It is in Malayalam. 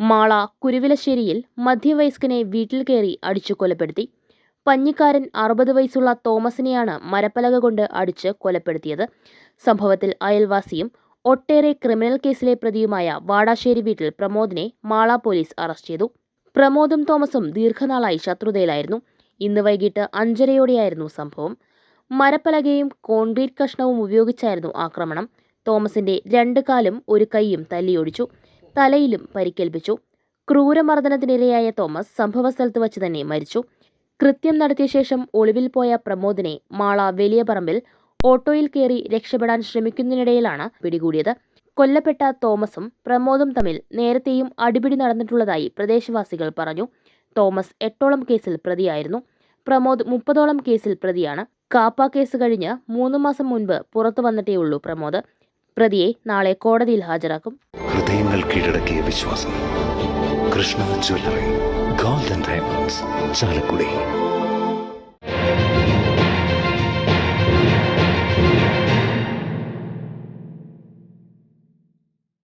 മാള കുരുവിലശ്ശേരിയിൽ മധ്യവയസ്കനെ വീട്ടിൽ കയറി അടിച്ചു കൊലപ്പെടുത്തി. പഞ്ഞിക്കാരൻ അറുപത് വയസ്സുള്ള തോമസിനെയാണ് മരപ്പലക കൊണ്ട് അടിച്ച് കൊലപ്പെടുത്തിയത്. സംഭവത്തിൽ അയൽവാസിയും ഒട്ടേറെ ക്രിമിനൽ കേസിലെ പ്രതിയുമായ വാടാശ്ശേരി വീട്ടിൽ പ്രമോദിനെ മാള പോലീസ് അറസ്റ്റ് ചെയ്തു. പ്രമോദും തോമസും ദീർഘനാളായി ശത്രുതയിലായിരുന്നു. ഇന്ന് വൈകിട്ട് അഞ്ചരയോടെയായിരുന്നു സംഭവം. മരപ്പലകയും കോൺക്രീറ്റ് കഷ്ണവും ഉപയോഗിച്ചായിരുന്നു ആക്രമണം. തോമസിന്റെ രണ്ട് കാലും ഒരു കൈയും തല്ലിയൊടിച്ചു. തലയിലും പരിക്കേൽപ്പിച്ചു. ക്രൂരമർദ്ദനത്തിനിരയായ തോമസ് സംഭവസ്ഥലത്ത് വച്ച് തന്നെ മരിച്ചു. കൃത്യം നടത്തിയ ശേഷം ഒളിവിൽ പോയ പ്രമോദിനെ മാള വലിയ പറമ്പിൽ ഓട്ടോയിൽ കയറി രക്ഷപ്പെടാൻ ശ്രമിക്കുന്നതിനിടയിലാണ് പിടികൂടിയത്. കൊല്ലപ്പെട്ട തോമസും പ്രമോദും തമ്മിൽ നേരത്തെയും അടിപിടി നടന്നിട്ടുള്ളതായി പ്രദേശവാസികൾ പറഞ്ഞു. തോമസ് എട്ടോളം കേസിൽ പ്രതിയായിരുന്നു. പ്രമോദ് മുപ്പതോളം കേസിൽ പ്രതിയാണ്. കാപ്പ കേസ് കഴിഞ്ഞ് മൂന്ന് മാസം മുൻപ് പുറത്തു വന്നിട്ടേയുള്ളൂ പ്രമോദ്. പ്രതിയെ നാളെ കോടതിയിൽ ഹാജരാക്കും. ഹൃദയങ്ങൾ കീഴടക്കിയ വിശ്വാസം. Krishna jewellery golden diamonds Chalakudy.